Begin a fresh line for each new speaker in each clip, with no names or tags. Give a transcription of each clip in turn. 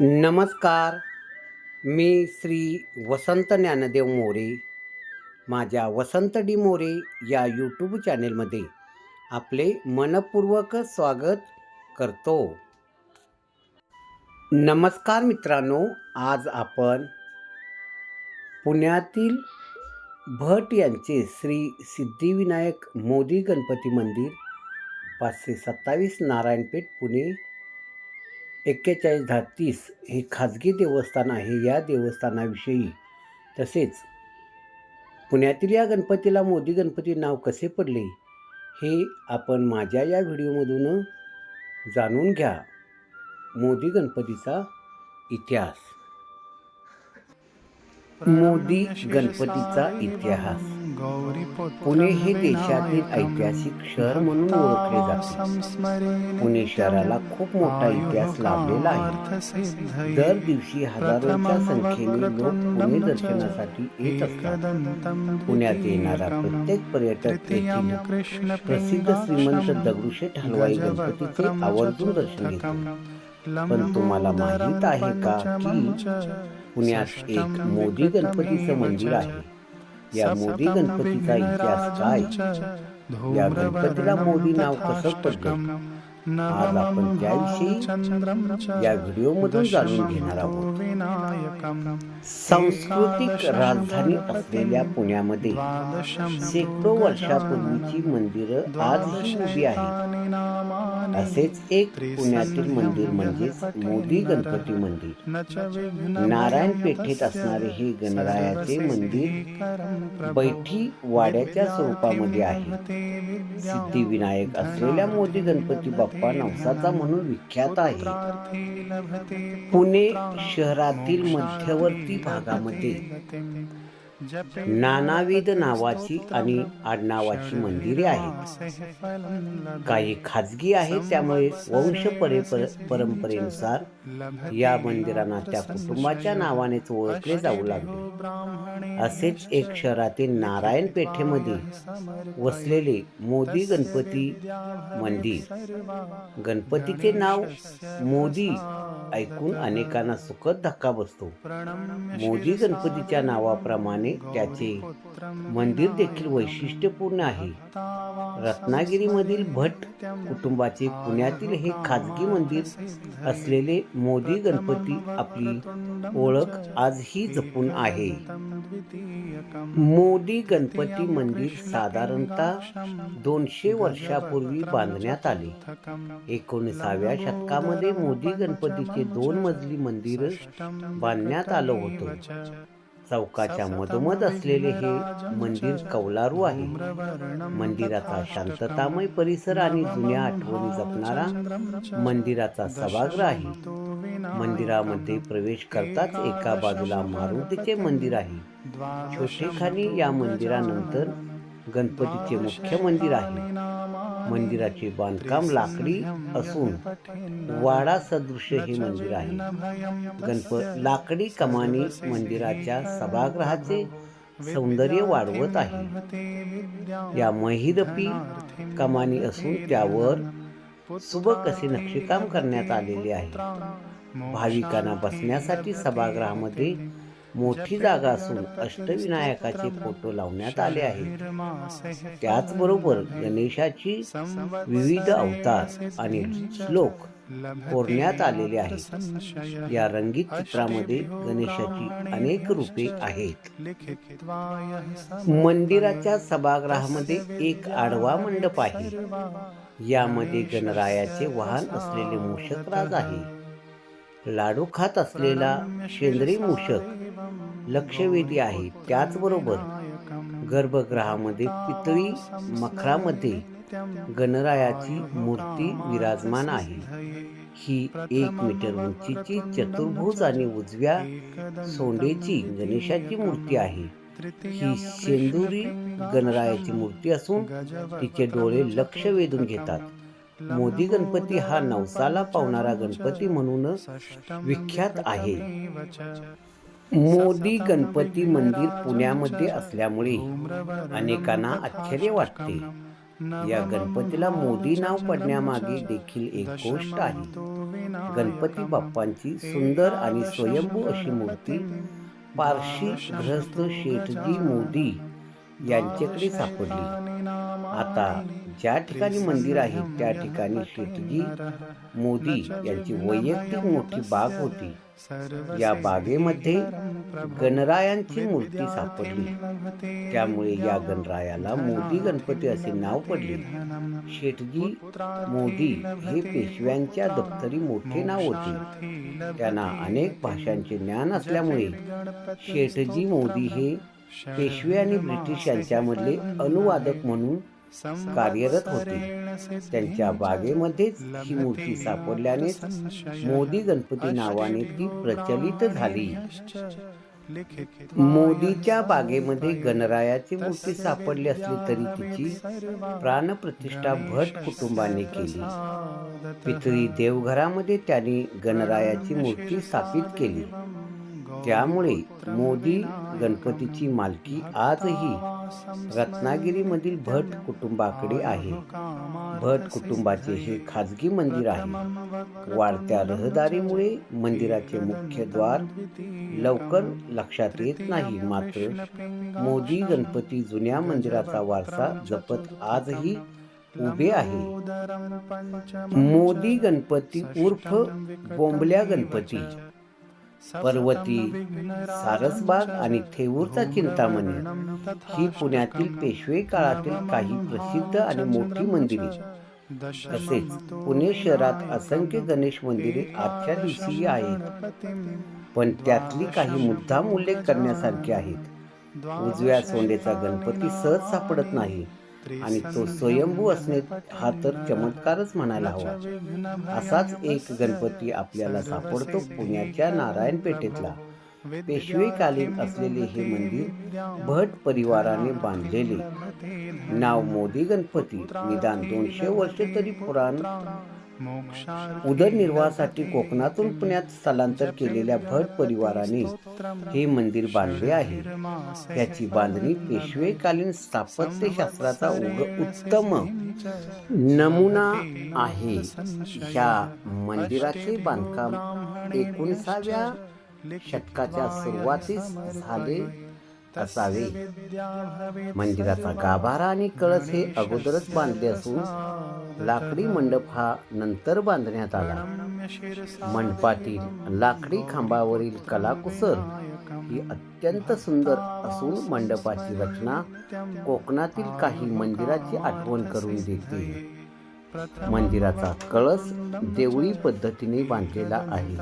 नमस्कार. मी श्री वसंत ज्ञानदेव मोरे. माझ्या वसंत डी मोरे या यूट्यूब चॅनेलमध्ये आपले मनपूर्वक स्वागत करतो. नमस्कार मित्रांनो आज आपण पुण्यातील भट यांचे श्री सिद्धिविनायक मोदी गणपती मंदिर पाचशे सत्तावीस नारायणपेठ पुणे एक्केचाळीस दहा तीस हे खाजगी देवस्थान आहे. या देवस्थानाविषयी तसेच पुण्यातील या गणपतीला मोदी गणपती नाव कसे पडले हे आपण माझ्या या व्हिडिओमधून जाणून घ्या. मोदी गणपतीचा इतिहास. मोदी गणपतीचा इतिहास. पुणे हे देशातील ऐतिहासिक शहर म्हणून ओळखले जाते. पुणे शहराला खूप मोठा इतिहास लाभलेला आहे. दर दिवशी हजारोच्या संख्येने लोक पुणे दर्शनासाठी येत असतात. पुण्यात येणारा प्रत्येक पर्यटक प्रसिद्ध श्रीमंत दगडूशेठ हलवाई गणपतीचे आवर्जून दर्शन घेतो पण तुम्हाला माहीत आहे का की पुण्यात एक मोदी गणपतीचं मंदिर आहे. या मोदी गणपतीचा इतिहास काय? या गणपतीला मोदी नाव कसं पडलं आज आपण त्याविषयी या व्हिडिओमधून जाणून घेणार आहोत. सांस्कृतिक राजधानी असलेल्या पुण्यामध्ये शेकडो वर्षापूर्वीची मंदिरं आजही उभी आहेत. असेच एक पुण्यातील मंदिर म्हणजेच मोदी गणपती मंदिर. नारायण पेठेत असणारे हे गणरायाचे मंदिर बैठी वाड्याच्या स्वरूपामध्ये आहे. सिद्धिविनायक असलेल्या मोदी गणपती बाप्पा नवसाचा म्हणून विख्यात आहे. पुणे शहरातील मध्यवर्ती भागामध्ये नानाविध नावाची आणि आडनावाची मंदिरे आहेत. काही खाजगी आहेत त्यामुळे वंश परे परंपरेनुसार या मंदिरांना त्या कुटुंबाच्या नावानेच ओळखले जाऊ लागले. असेच एक शहरातील नारायण पेठेमध्ये वसलेले मोदी गणपती मंदिर. गणपतीचे नाव मोदी ऐकून अनेकांना सुखद धक्का बसतो. मोदी गणपतीच्या नावाप्रमाणे त्याचे मंदिर देखील वैशिष्ट्यपूर्ण आहे. रत्नागिरीमधील भट कुटुंबाचे पुण्यातील हे खाजगी मंदिर असलेले मोदी गणपती आपली ओळख आजही जपून आहे. मोदी गणपती मंदिर साधारणतः दोनशे वर्षापूर्वी बांधण्यात आले. एकोणीसाव्या शतकामध्ये मोदी गणपतीचे दोन मजली मंदिर बांधण्यात आलं होतं. चौकाच्या मधोमध असलेले हे मंदिर कौलारू आहे. मंदिराचा शांततामय परिसर आणि जुन्या आठवणी जपणारा मंदिराचा सभागृह आहे. मंदिरामध्ये प्रवेश करताच एका बाजूला मारुतीचे मंदिर आहे. छोटेखानी या मंदिरानंतर गणपतीचे मुख्य मंदिर आहे. मंदिराचे बांधकाम लाकडी असून वाडा सदृश हे मंदिर आहे. गणपत लाकडी कमानी मंदिराच्या सभागृहाचे सौंदर्य वाढवत आहे. या महिरपी कमानी असून त्यावर सुबक असे नक्षीकाम करण्यात आलेले आहे. भाविकांना बसण्यासाठी सभागृहामध्ये मोठी जागा असून अष्टविनायकाचे फोटो लावण्यात आले आहेत. त्याचबरोबर गणेशाची विविध अवतार आणि श्लोक कोरण्यात आलेले आहेत. या रंगीत चित्रामध्ये गणेशाची अनेक रूपे आहेत. मंदिराच्या सभागृहामध्ये एक आडवा मंडप आहे. यामध्ये गणरायाचे वाहन असलेले मूषकराज आहे. लाडू खात असलेला शेंद्री मूषक लक्षवेधी आहे. त्याचबरोबर गर्भगृहामध्ये पितळी मखरामध्ये गणरायाची मूर्ती विराजमान आहे. ही एक मीटर उंचीची चतुर्भुज आणि उजव्या सोंडेची गणेशाची मूर्ती आहे. ही शेंदुरी गणरायाची मूर्ती असून तिचे डोळे लक्ष वेधून घेतात. मोदी गणपती हा नवसाला पावणारा गणपती म्हणून विख्यात आहे. मोदी गणपती मंदिर पुण्यामध्ये असल्यामुळे अनेकांना आश्चर्य वाटते. या गणपतीला मोदी नाव पडण्यामागे देखील एक गोष्ट आहे. गणपती बाप्पांची सुंदर आणि स्वयंभू अशी मूर्ती पारशी गृहस्थ शेठजी मोदी यांच्याकडे सापडली. आता ज्या ठिकाणी मंदिर आहे त्या ठिकाणी शेठजी मोदी यांची वैयक्तिक मोठी बाग होती. या बागेमध्ये गणरायांची मूर्ती सापडली. त्यामुळे या गणरायाला मोदी गणपती असे नाव पडले. शेठजी मोदी हे पेशव्यांच्या दप्तरी मोठे नाव होते. त्यांना अनेक भाषांचे ज्ञान असल्यामुळे शेठजी मोदी हे पेशवे आणि ब्रिटिश यांच्यामधले अनुवादक म्हणून कार्यरत होते. त्यांच्या बागेमध्येच ही मूर्ती सापडल्यानेच मोदी गणपती नावाने ती प्रचलित झाली. मोदीच्या बागेमध्ये गणरायाची मूर्ती सापडली असली तरी तिची प्राणप्रतिष्ठा भट कुटुंबाने केली. पितळी देवघरामध्ये त्यांनी गणरायाची मूर्ती स्थापित केली. त्यामुळे मोदी गणपतीची मालकी आजही रत्नागिरीमधील भट कुटुंबाकडे आहे. भट कुटुंबाचे हे खाजगी मंदिर आहे. वाढत्या रहदारीमुळे मंदिराचे मुख्य द्वार लवकर लक्षात येत नाही. मात्र मोदी गणपती जुन्या मंदिराचा वारसा जपत आजही उभे आहे. मोदी गणपती उर्फ बोंबल्या गणपती. पर्वती सारसबाग आणि थेऊरचा चिंतामणी ही पुण्यातील पेशवे काळातील काही प्रसिद्ध आणि मोठी मंदिरे. तसेच पुणे शहरात असंख्य गणेश मंदिरे आजच्या दिवशी आहेत. पण त्यातली काही मुद्दाम उल्लेख करण्यासारखे आहेत. उजव्या सोंडेचा गणपती सहज सापडत नाही. आणि तो स्वयंभू असणे हा तर चमत्कारच म्हणायला हवा. असाच एक गणपती आपल्याला सापडतो पुण्याच्या नारायण पेठेतला पेशवेकालीन असलेले हे मंदिर भट परिवाराने बांधलेले. नाव मोदी गणपती. निदान दोनशे वर्ष तरी पुराण उदरनिर्वाहासाठी कोकणातून पुण्यात स्थलांतर केलेल्या भट परिवाराने हे मंदिर बांधले आहे. त्याची बांधणी पेशवेकालीन स्थापत्यशास्त्राचा उग उत्तम नमुना आहे. ह्या मंदिराचे बांधकाम एकोणीसाव्या शतकाच्या सुरुवातीस झाले. असावे मंदिराचा गाभारा आणि कळस हे अगोदरच बांधले असून लाकडी मंडप हा नंतर बांधण्यात आला. मंडपातील लाकडी खांबावरील कलाकुसर ही अत्यंत सुंदर असून मंडपाची रचना कोकणातील काही मंदिराची आठवण करून देते. मंदिराचा कळस देवळी पद्धतीने बांधलेला आहे.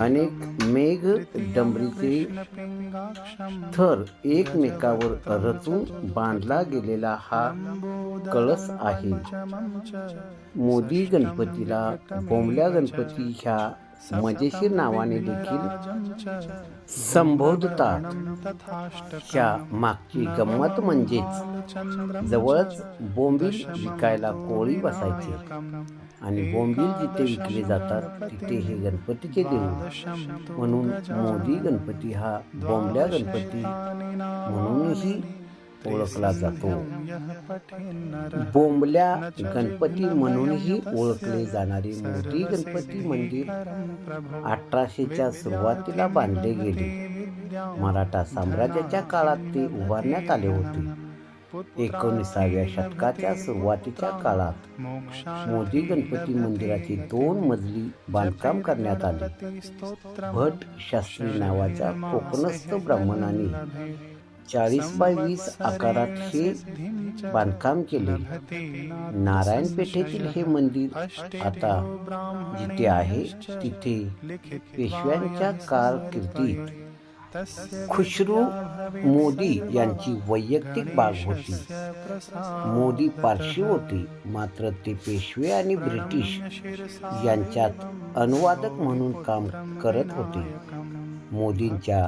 अनेक मेघ डंबरीचे थर एकमेकावर रचून बांधला गेलेला हा कळस आहे. मोदी गणपतीला बोंबल्या गणपती ह्या मजेशीर नावाने देखील संबोधतात ह्या मागची गंमत म्हणजेच जवळच बोंबील विकायला कोळी बसायचे. आणि बोंबील जिथे विकले जातात तिथे हे गणपतीचे देऊळ. म्हणून मोदी गणपती हा बोंबल्या गणपती. म्हणूनही ओळखला जातो. बोंबल्या गणपती म्हणूनही ओळखले जाणारे मोदी गणपती मंदिर अठराशेच्या सुरुवातीला बांधले गेले. मराठा साम्राज्याच्या काळात ते उभारण्यात आले होते. एकोणीसाव्या शतकाच्या सुरुवातीच्या काळात मोदी गणपती मंदिराची दोन मजली बांधकाम करण्यात आले. भट शास्त्री नावाच्या कोकणस्थ ब्राह्मणाने चाळीस बाय वीस आकारात हे बांधकाम केले. नारायण पेठेतील हे मंदिर आता जिथे आहे तिथे पेशव्यांच्या कारकिर्दीत खुशरू मोदी यांची वैयक्तिक बाग होती. मोदी पारशी होते मात्र ते पेशवे आणि ब्रिटिश यांच्यात अनुवादक म्हणून काम करत होते. मोदींच्या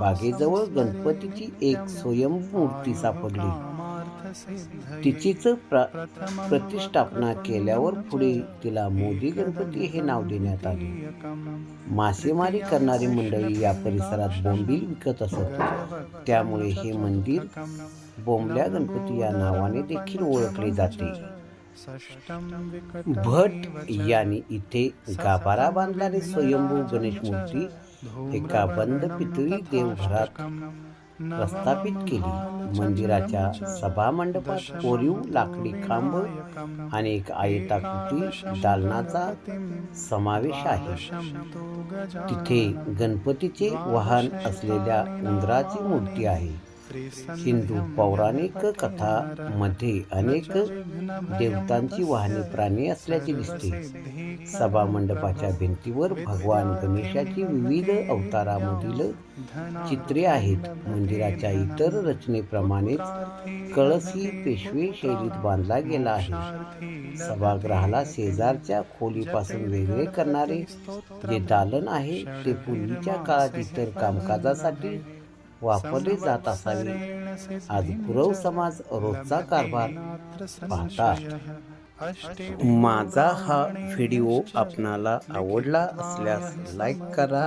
बागेजवळ गणपतीची एक स्वयंमूर्ती सापडली. तिचीच प्र प्रतिष्ठापना केल्यावर पुढे तिला मोदी गणपती हे नाव देण्यात आले. मासेमारी करणारी मंडळी या परिसरात बोंबील विकत असत. त्यामुळे हे मंदिर बोंबल्या गणपती या नावाने देखील ओळखले जाते. भट यांनी इथे गाभारा बांधणारी स्वयंभू गणेश मूर्ती एका बंद पितळी देवघरात प्रस्थापित केली. मंदिराच्या सभामंडपात कोरीव लाकडी खांब आणि एक आयताकृती दालनाचा समावेश आहे. तिथे गणपतीचे वाहन असलेल्या उंदराची मूर्ती आहे. हिंदू पौराणिक कथामध्ये अनेक देवतांची वाहने प्राणी असल्याचे दिसते. सभा मंडपाच्या भिंतीवर भगवान गणेशाची विविध अवतारामधील चित्रे आहेत. मंदिराच्या इतर रचनेप्रमाणेच कळसही पेशवे शैलीत बांधला गेला आहे. सभागृहाला शेजारच्या खोलीपासून वेगळे करणारे जे दालन आहे ते पूर्वीच्या काळात इतर कामकाजासाठी वापरले जात असावे. आज गुरव समाज रोजचा कारभार पाहतात. माझा हा व्हिडिओ आपणाला आवडला असल्यास लाईक करा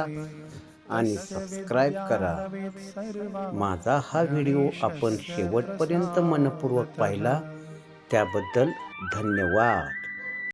आणि सबस्क्राईब करा. माझा हा व्हिडिओ आपण शेवटपर्यंत मनपूर्वक पाहिला. त्याबद्दल धन्यवाद.